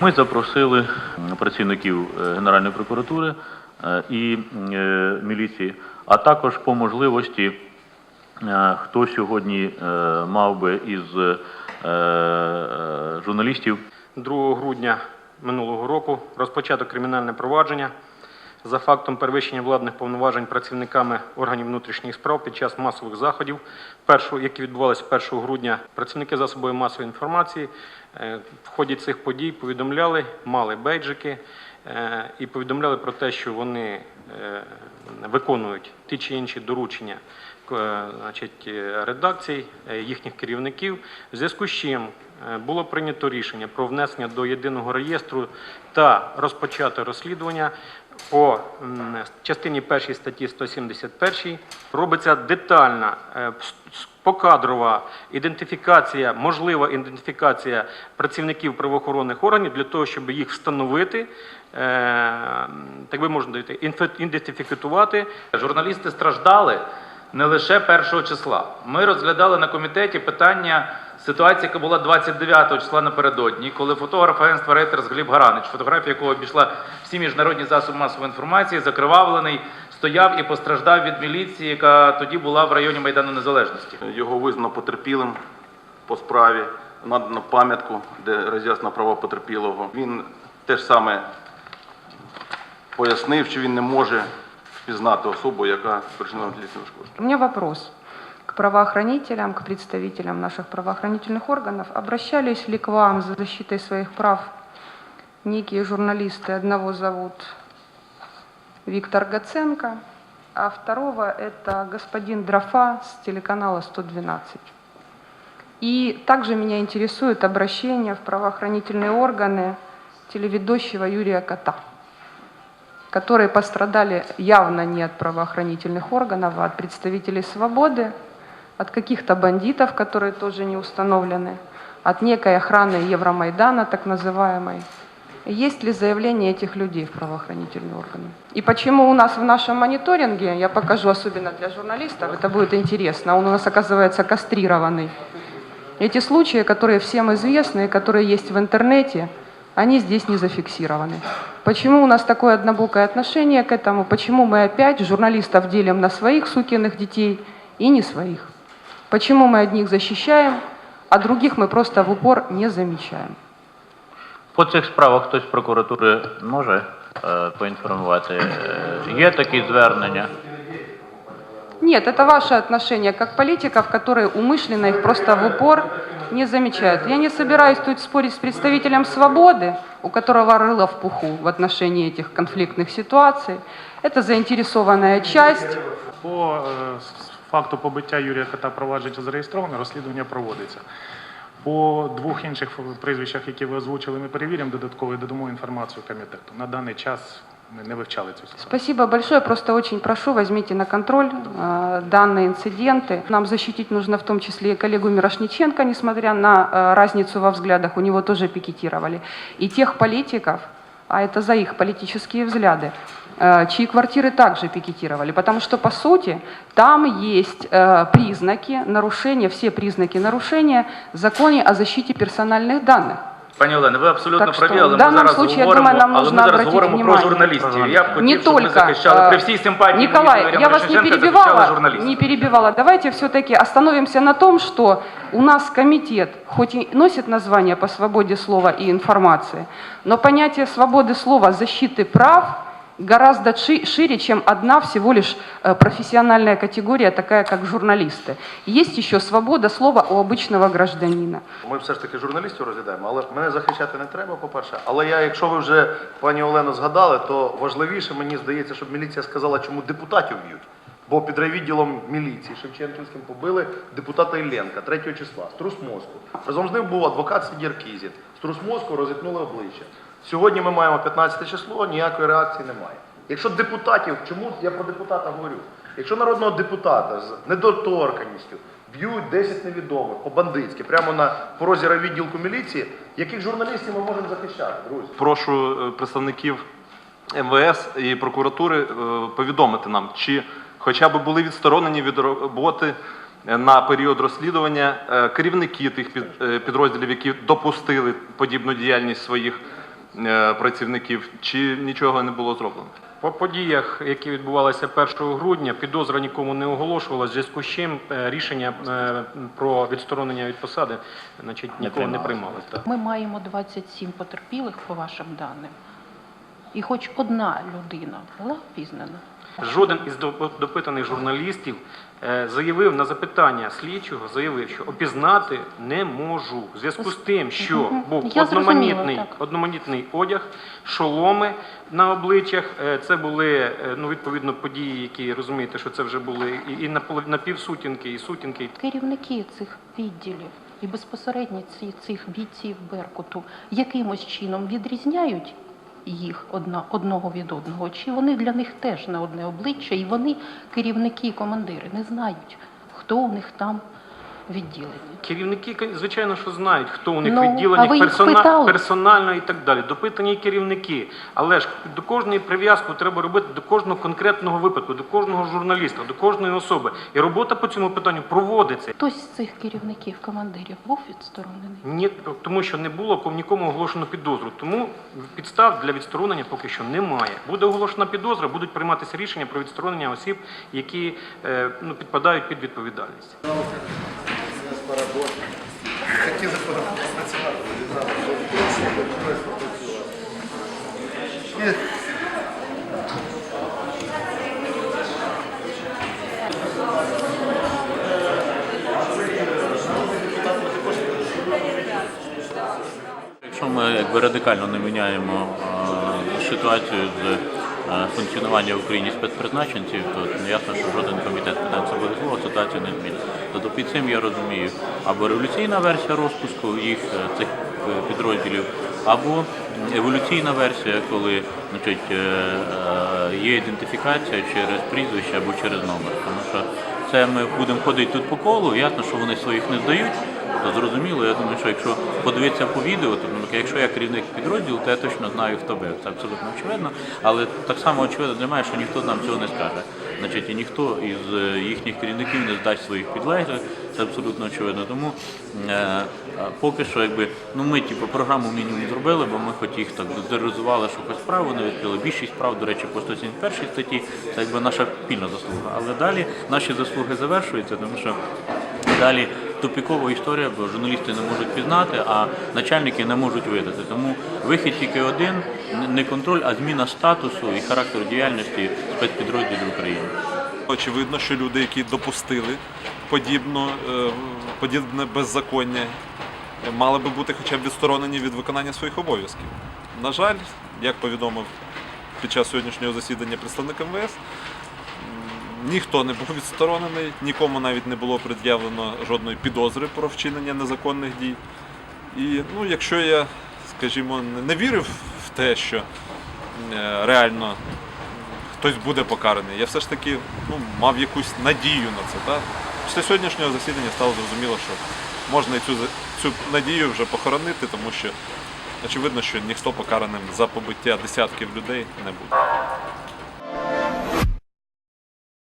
Ми запросили працівників е, Генеральної прокуратури е, і е, міліції, а також по можливості, е, хто сьогодні е, мав би із е, е, журналістів. 2 грудня минулого року розпочато кримінальне провадження за фактом перевищення владних повноважень працівниками органів внутрішніх справ під час масових заходів, які відбувалися 1 грудня. Працівники засобів масової інформації е, в ході цих подій повідомляли, мали бейджики е, і повідомляли про те, що вони е, виконують ті чи інші доручення редакцій, їхніх керівників, в зв'язку з чим було прийнято рішення про внесення до єдиного реєстру та розпочати розслідування по частині першій статті 171 робиться детальна е, покадрова ідентифікація, можлива ідентифікація працівників правоохоронних органів для того, щоб їх встановити, е, так би можна дійти, ідентифікувати. Журналісти страждали не лише першого числа. Ми розглядали на комітеті питання ситуації, яка була 29 числа напередодні, коли фотограф агентства Рейтерс Гліб Гаранич, фотографія якого обійшла всі міжнародні засоби масової інформації, закривавлений, стояв і постраждав від міліції, яка тоді була в районі Майдану Незалежності. Його визнано потерпілим по справі, надано пам'ятку, де роз'яснено права потерпілого. Він теж саме пояснив, що він не може впізнати особу, яка спричинила тілесні ушкодження. У меня вопрос к правоохранителям, к представителям наших правоохранительных органов. Обращались ли к вам за защитой своих прав некие журналисты? Одного зовут Виктор Гаценко, а второго это господин Дрофа с телеканала 112. И также меня интересует обращение в правоохранительные органы телеведущего Юрия Кота которые пострадали явно не от правоохранительных органов, а от представителей свободы, от каких-то бандитов, которые тоже не установлены, от некой охраны Евромайдана, так называемой. Есть ли заявление этих людей в правоохранительные органы? И почему у нас в нашем мониторинге, я покажу особенно для журналистов, это будет интересно, он у нас оказывается кастрированный. Эти случаи, которые всем известны которые есть в интернете, они здесь не зафиксированы. Почему у нас такое однобокое отношение к этому? Почему мы опять журналистов делим на своих сукиных детей и не своих? Почему мы одних защищаем, а других мы просто в упор не замечаем? по цих справах хтось з прокуратури може е, поінформувати. Е, Є такі звернення? Нет, это ваше отношение как политиков, которые умышленно их просто в упор не замечают. Я не собираюсь тут спорить с представителем свободы, у которого рыло в пуху в отношении этих конфликтных ситуаций. Это заинтересованная часть. По е, с- факту побиття Юрія Кота провадження зареєстровано, розслідування проводиться. По двох інших ф- прізвищах, які ви озвучили, ми перевіримо додатково і додамо інформацію комітету. На даний час не вивчали цю ситуацію. Спасибо большое. Просто очень прошу, возьмите на контроль э, данные инциденты. Нам защитить нужно в том числе и коллегу Мирошниченко, несмотря на э, разницу во взглядах, у него тоже пикетировали. И тех политиков, а это за их политические взгляды, э, чьи квартиры также пикетировали. Потому что, по сути, там есть э, признаки нарушения, все признаки нарушения в о защите персональных данных. Пані Олено, ви абсолютно Так що, праві, в але ми даному зараз случае, я говоримо, думаю, нам але ми нужно зараз обратить говоримо про внимание. журналістів. Я б хотів, не щоб ми только захищали э, при всій симпатії Николай, Юрія я вас не Мирошниченка, перебивала, захищали журналістів. не перебивала. Давайте все-таки остановимся на том, что у нас комитет, хоть и носит название по свободе слова и информации, но понятие свободы слова, защиты прав гораздо ши- шире, чем одна всего лишь э, профессиональная категория, такая как журналисты. Есть еще свобода слова у обычного гражданина. Ми все ж таки журналістів розглядаємо, але мене захищати не треба, по-перше. Але я, якщо ви вже пані Олено згадали, то важливіше мені здається, щоб міліція сказала, чому депутатів б'ють. Бо під райвідділом міліції Шевченківським побили депутата Ілленка 3 числа, струс мозку. Разом з ним був адвокат Сидір Кізін. Струс мозку розітнули обличчя. Сьогодні ми маємо 15 число, ніякої реакції немає. Якщо депутатів, чому я про депутата говорю? Якщо народного депутата з недоторканістю б'ють 10 невідомих по-бандитськи, прямо на порозі райвідділку міліції, яких журналістів ми можемо захищати, друзі? прошу е, представників МВС і прокуратури е, повідомити нам, чи хоча б були відсторонені від роботи е, на період розслідування керівники тих під- підрозділів, які допустили подібну діяльність своїх працівників, чи нічого не було зроблено? По подіях, які відбувалися 1 грудня, підозра нікому не оголошувала, в зв'язку з чим е, рішення е, про відсторонення від посади значить, нікого не приймали. так. Ми маємо 27 потерпілих по вашим даним. І хоч одна людина була впізнана. Жоден із доп- допитаних журналістів е, заявив на запитання слідчого, заявив, що опізнати не можу. В зв'язку з тим, що був одноманітний, одноманітний одяг, шоломи на обличчях. Е, Це були е, ну, відповідно події, які розумієте, що це вже були і, і напол- напівсутінки, і сутінки. Керівники цих відділів і безпосередньо ці, цих бійців Беркуту якимось чином відрізняють їх одна, одного від одного, чи вони для них теж не одне обличчя, і вони, керівники, командири, не знають, хто у них там відділені. Керівники, звичайно, що знають, хто у них Ну, відділені персона... персонально і так далі. Допитані керівники. Але ж до кожної прив'язку треба робити до кожного конкретного випадку, до кожного журналіста, до кожної особи. І робота по цьому питанню проводиться. Хтось з цих керівників, командирів був відсторонений? Ні, тому що не було ком- нікому оголошено підозру. Тому підстав для відсторонення поки що немає. Буде оголошена підозра, будуть прийматися рішення про відсторонення осіб, які е, ну, підпадають під відповідальність. Якщо ми якби радикально не міняємо е, ситуацію з функціонування в Україні спецпризначенців, то не ясно, що жоден комітет питань обов'язково ситуацію не змінить. Тобто під цим я розумію або революційна версія розпуску їх е, цих е, підрозділів, або еволюційна версія, коли значить, е, е, є ідентифікація через прізвище або через номер. Тому що це ми будемо ходити тут по колу, ясно, що вони своїх не здають. То зрозуміло, я думаю, що якщо подивитися по відео, то ну, якщо я керівник підрозділу, то я точно знаю, хто бив. Це абсолютно очевидно. Але так само очевидно для мене, що ніхто нам цього не скаже. Значить, і ніхто із е, їхніх керівників не здасть своїх підлеглих. Це абсолютно очевидно. Тому е, е, поки що, якби ну ми типу, програму мінімум зробили, бо ми хоч їх так дезеризували, що хоч справу не відкрили. Більшість справ, до речі, по 171 статті, це якби наша спільна заслуга. Але далі наші заслуги завершуються, тому що Далі тупікова історія, бо журналісти не можуть пізнати, а начальники не можуть видати. Тому вихід тільки один не контроль, а зміна статусу і характеру діяльності спецпідрозділів України. Очевидно, що люди, які допустили подібно, е, подібне беззаконня, мали би бути хоча б відсторонені від виконання своїх обов'язків. На жаль, як повідомив під час сьогоднішнього засідання представник МВС, ніхто не був відсторонений, нікому навіть не було пред'явлено жодної підозри про вчинення незаконних дій. І ну, якщо я, скажімо, не- вірив в те, що е, реально хтось буде покараний. Я все ж таки ну, мав якусь надію на це. Так? Після сьогоднішнього засідання стало зрозуміло, що можна і цю, цю надію вже похоронити, тому що очевидно, що ніхто покараним за побиття десятків людей не буде.